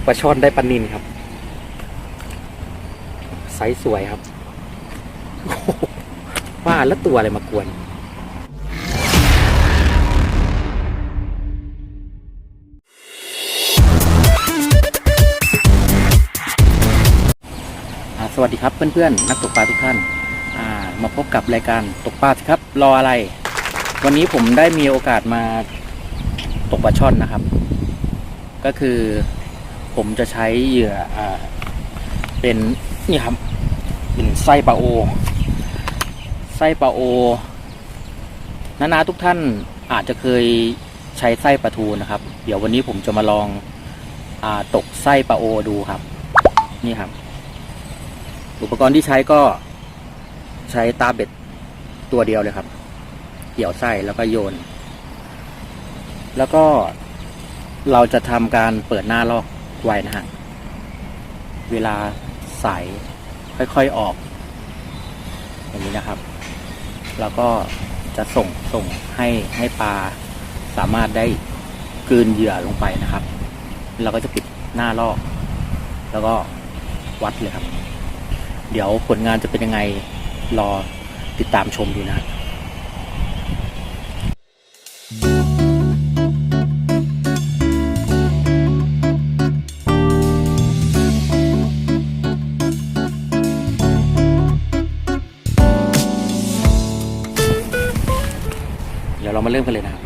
กปลาช่อนได้ปลานินครับ ไซส์สวยครับว่าแล้วตัวอะไรมากวน สวัสดีครับเพื่อนๆ นักตกปลาทุกท่านามาพบกับรายการตกปลาสิครับ รออะไร วันนี้ผมได้มีโอกาสมาตกปลาช่อนนะครับ ก็คือ ผมจะใช้เหยื่ออเป็นนี่ครับเป็นไส้ปลาโอ ไส้ปลาโอนานาทุกท่านอาจจะเคยใช้ไส้ปลาทูนะครับ เดี๋ยววันนี้ผมจะมาลองอตกไส้ปลาโอดูครับ นี่ครับ อุปกรณ์ที่ใช้ก็ใช้ตาเบ็ดตัวเดียวเลยครับ เกี่ยวไส้แล้วก็โยน แล้วก็เราจะทำการเปิดหน้าลอก ไว้นะฮะ เวลาใสค่อยๆออก อย่างนี้นะครับ แล้วก็จะส่งส่งให้ให้ปลาสามารถได้กลืนเหยื่อลงไปนะครับ เราก็จะปิดหน้าลอก แล้วก็วัดเลยครับ เดี๋ยวผลงานจะเป็นยังไงรอติดตามชมดูนะเดี๋ยวเรา เริ่มกันเลยนะครับ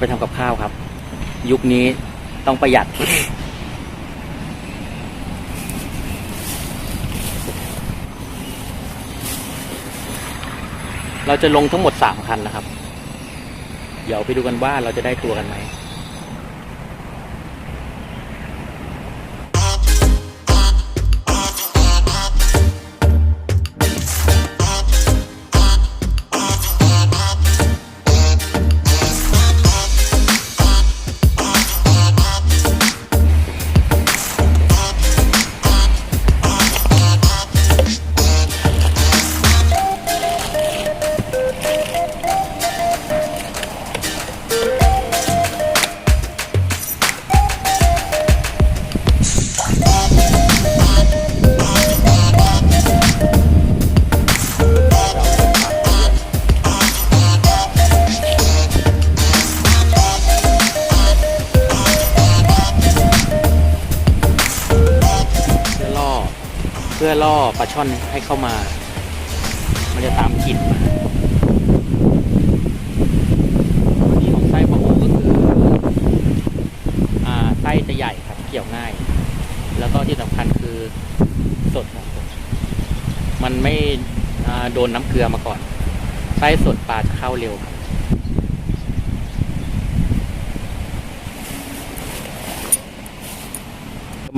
ไปทำกับข้าวครับ ยุคนี้ต้องประหยัด เราจะลงทั้งหมดสามคันนะครับ เดี๋ยวไปดูกันว่าเราจะได้ตัวกันไหม ล่อปลาช่อนให้เข้ามา มันจะตามกลิ่นมาข้อดีของไส้ปลาโอก็คืออ่าไส้จะใหญ่ครับเกี่ยวง่าย แล้วก็ที่สำคัญคือสดครับมันไม่โดนน้ำเกลือมาก่อน ไส้สดปลาจะเข้าเร็วครับ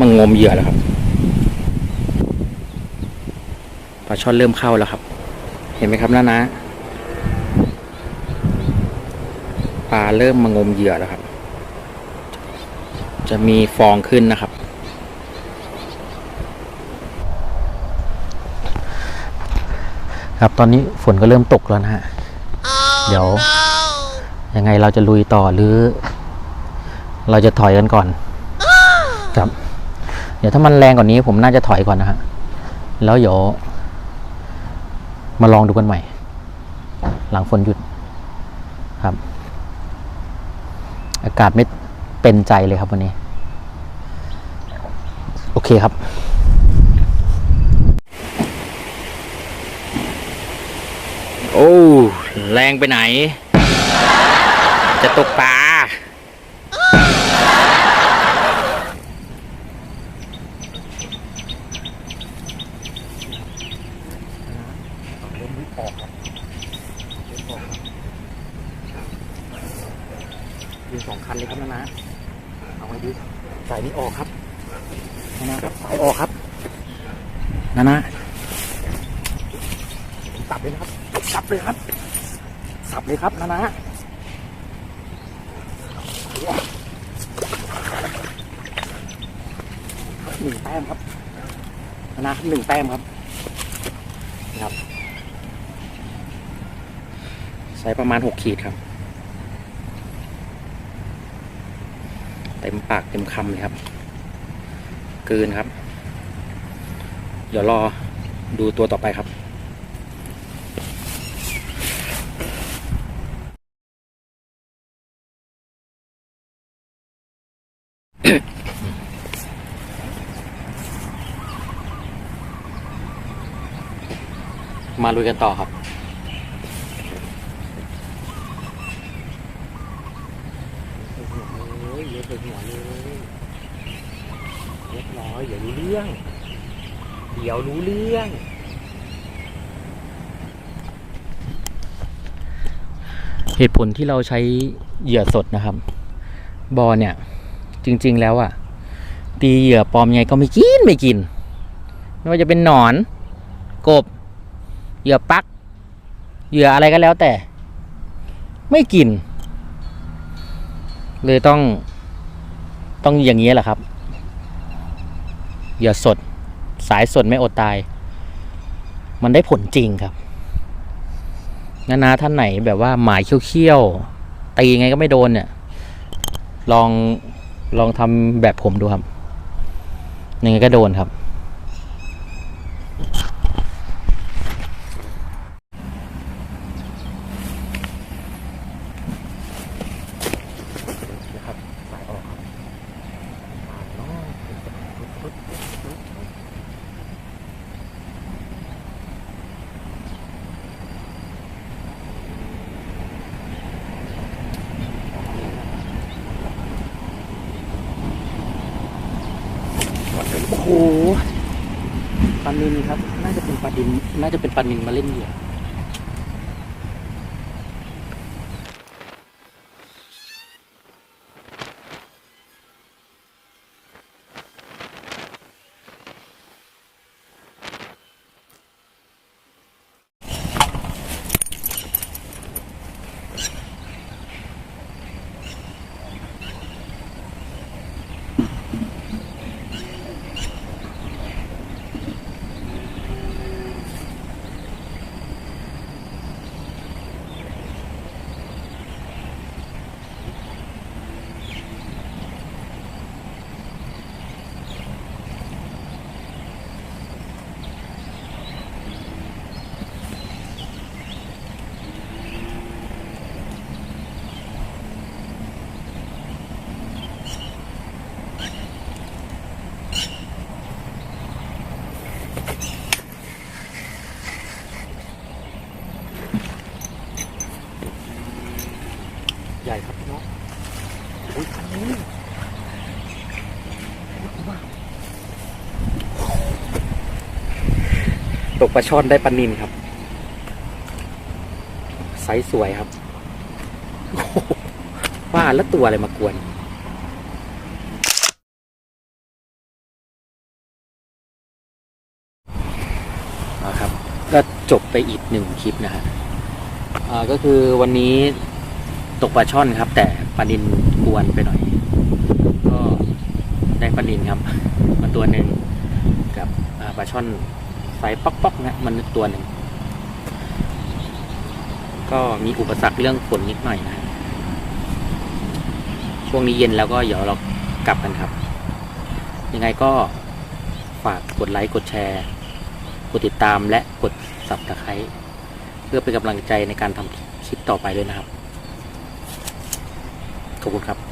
มางมเหยื่อแล้วครับ ปลาช่อนเริ่มเข้าแล้วครับ เห็นไหมครับน้านะปลาเริ่มมางมเหยื่อแล้วครับ จะมีฟองขึ้นนะครับ ครับตอนนี้ฝนก็เริ่มตกแล้วนะฮะ เดี๋ยว ยังไงเราจะลุยต่อหรือ เราจะถอยกันก่อน ครับ เดี๋ยวถ้ามันแรงกว่านี้ผมน่าจะถอยก่อนนะฮะ แล้วเดี๋ยว มาลองดูกันใหม่ หลังฝนหยุดครับ อากาศไม่เป็นใจเลยครับวันนี้ โอเคครับโอ้ แรงไปไหน จะตกปลา เริ่มออกครับเริ่มออกครับ ยืนสองคันเลยครับนะนะเอาไว้ดีสายนี้ออกครับนะนะครับสายออกครับนะนะสับเลยนะครับสับเลยครับสับเลยครับนะนะหนึ่งแต้มครับนะนะครับหนึ่งแต้มครับนะครับ ใช้ประมาณหกขีดครับ เต็มปากเต็มคำเลยครับเกินครับ เดี๋ยวรอดูตัวต่อไปครับ มาลุยกันต่อครับ โอ้ยเยอะไปหัวเลยเรียบร้อยเดี๋ยวรู้เรื่อง เดี๋ยว รู้เรื่อง เหตุผลที่เราใช้เหยื่อสดนะครับ บอเนี่ย จริง ๆ แล้วอะ่ะ ตีเหยื่อปลอมยังไงก็ไม่กินไม่กิน ไม่ว่าจะเป็นหนอน กบ เหยื่อปัก เหยื่ออะไรก็แล้วแต่ ไม่กิน เลยต้องต้องอย่างนี้แหละครับ เหยื่อสด สายสนไม่อดตาย มันได้ผลจริงครับนานาท่านไหนแบบว่าหมายเขี้ยวๆตียังไงก็ไม่โดนเนี่ย ลองลองทำแบบผมดูครับยังไงก็โดนครับสายออกครับสายเนาะปึ๊บปึ๊บปึ๊บปึ๊บโอ้โห ปลานินครับ น่าจะเป็นปลาดิ น่าจะเป็นปลานินมาเล่นเหยื่อ ใหญ่ครับเนาะอุ้ยคันนี้ตกปลาช่อนได้ปลานินครับ ไซส์สวยครับ ว่าแล้วตัวอะไรมากวน นะครับ ก็จบไปอีกหนึ่งคลิปนะฮะอ่าก็คือวันนี้ตกปลาช่อนครับ แต่ปลานินกวนไปหน่อย ก็ได้ปลานินครับ มาตัวหนึ่งกับปลาช่อนไฟป๊อกป๊อกๆนะมันตัวหนึ่งก็มีอุปสรรคเรื่องฝนนิดหน่อยนะช่วงนี้เย็นแล้วก็เดี๋ยวเรากลับกันครับ ยังไงก็ฝากกดไลค์กดแชร์ กดติดตามและกด subscribe เพื่อเป็นกำลังใจในการทำคลิปต่อไปด้วยนะครับ ขอบคุณครับ